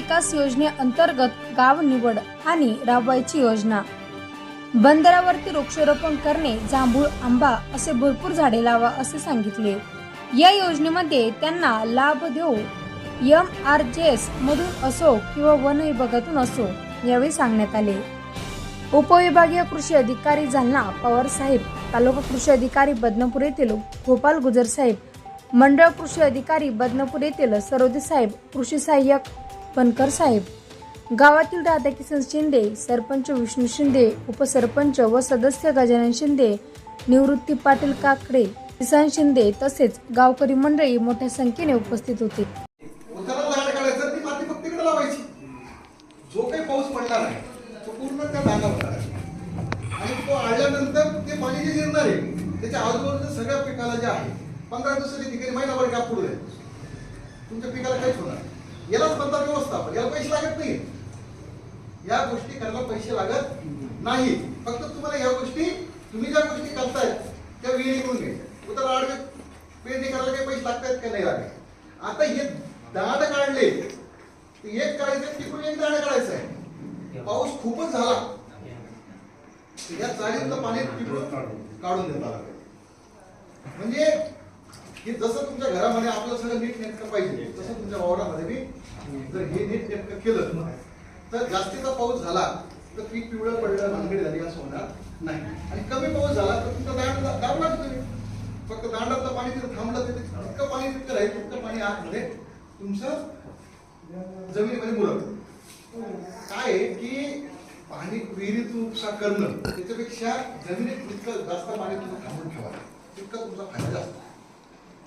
विकास योजनेअंतर्गत गाव निवड आणि राबवायची योजना. बंदरावरती वृक्षारोपण करणे जांभूळ आंबा असे भरपूर झाडे लावा असे सांगितले. या योजनेमध्ये त्यांना लाभ देऊ एम आर जे एस मधून असो किंवा वन विभागातून असो यावेळी सांगण्यात आले. उपविभागीय कृषी अधिकारी जालना पवार साहेब तालुका कृषी अधिकारी बदनापूर येथील गोपाल गुजर साहेब मंडळ कृषी अधिकारी बदनापूर येथील सरोदे साहेब कृषी सहाय्यक बनकर साहेब. गावातील राधाकिशन शिंदे सरपंच विष्णू शिंदे उपसरपंच व सदस्य गजानन शिंदे निवृत्ती पाटील काकडे किसान शिंदे तसेच गावकरी मंडळी मोठ्या संख्येने उपस्थित होते. जो काही पाऊस पडणार आहे तो पूर्ण त्या धानावर आणि तो आल्यानंतर ते पाणी जे जिरणार आहे त्याच्या आजूबाजूच्या सगळ्या पिकाला जे आहे पंधरा दिवसाच्या ठिकाणी महिनाभर गॅप पडू तुमच्या पिकाला काहीच होणार यालाच म्हणतात व्यवस्थापन याला पैसे लागत नाही या गोष्टी करायला पैसे लागत नाही फक्त तुम्हाला या गोष्टी तुम्ही ज्या गोष्टी करतायत त्या वेळी करून घ्यायच्या उतर आडवे पेरणी करायला काही पैसे लागतायत का नाही लागत? आता हे दांड काढले एक काढायचं तिकडून एक दांड काढायचं आहे. पाऊस खूपच झाला. या चाळीतलं पाणी तिकडून काढून देता लागेल. म्हणजे हे जसं तुमच्या घरामध्ये आपलं सगळं नीट नेटकं पाहिजे तसं तुमच्या वावरामध्ये मी जर हे नीट नेटकं केलं तर जास्तीचा पाऊस झाला तर पीक पिवळं पडलं भानगडी झाली असं होणार नाही. आणि कमी पाऊस झाला तर तुमचं दांड दाबलाच तुम्ही फक्त दांडातलं पाणी तिथं थांबलं तिथे जितकं पाणी तितकं राहील तितकं पाणी आतमध्ये तुमचं जमिनीमध्ये मुरत काय आहे की पाणी विहिरीतून उपसा करणं त्याच्यापेक्षा जमिनीत जितकं जास्त पाणी तुम्ही थांबून ठेवा. तितका तुमचा फायदा जास्त.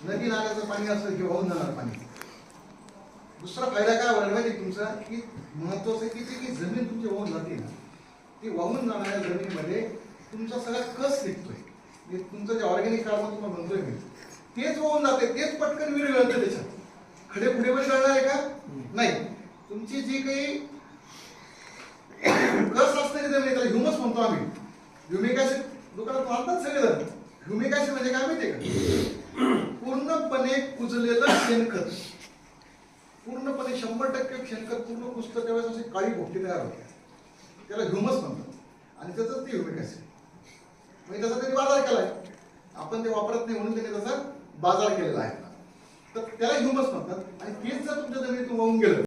नदी नाल्याचं पाणी असं हे वाहून जाणार पाणी दुसरा फायदा काय होणार माहिती तुमचा? की महत्वाचं की ती की जमीन तुमची वाहून जाते ना. ती वाहून जाणाऱ्या जमिनीमध्ये तुमचा सगळा कस निघतोय? म्हणजे तुमचं जे ऑर्गॅनिक कार्बन तुम्हाला म्हणतोय मी तेच वाहून जाते तेच पटकन विहीर घालते त्याच्यात. खडे पुढे पण करणार आहे का? नाही. तुमची जी काही कस असणारी जमीन त्याला ह्युमस म्हणतो आम्ही. ह्युमिक ऍसिड दुकानात मानतात सगळेजण. ह्युमिक ऍसिड म्हणजे काय माहितीये का? पूर्णपणे कुजलेलं शेणखत. पूर्णपणे शंभर टक्के शेणखत पूर्ण पुस्तक त्यावेळेस अशी काळी भोपटी तयार होते त्याला ह्युमस म्हणतात. आणि त्याचं ते ह्युमिक असेल म्हणजे त्याचा त्यांनी बाजार केलाय आपण ते वापरत नाही म्हणून त्यांनी त्याचा बाजार केलेला आहे. तर त्याला ह्युमस म्हणतात. आणि तेच जर तुमच्या जमिनीतून वाहून गेलं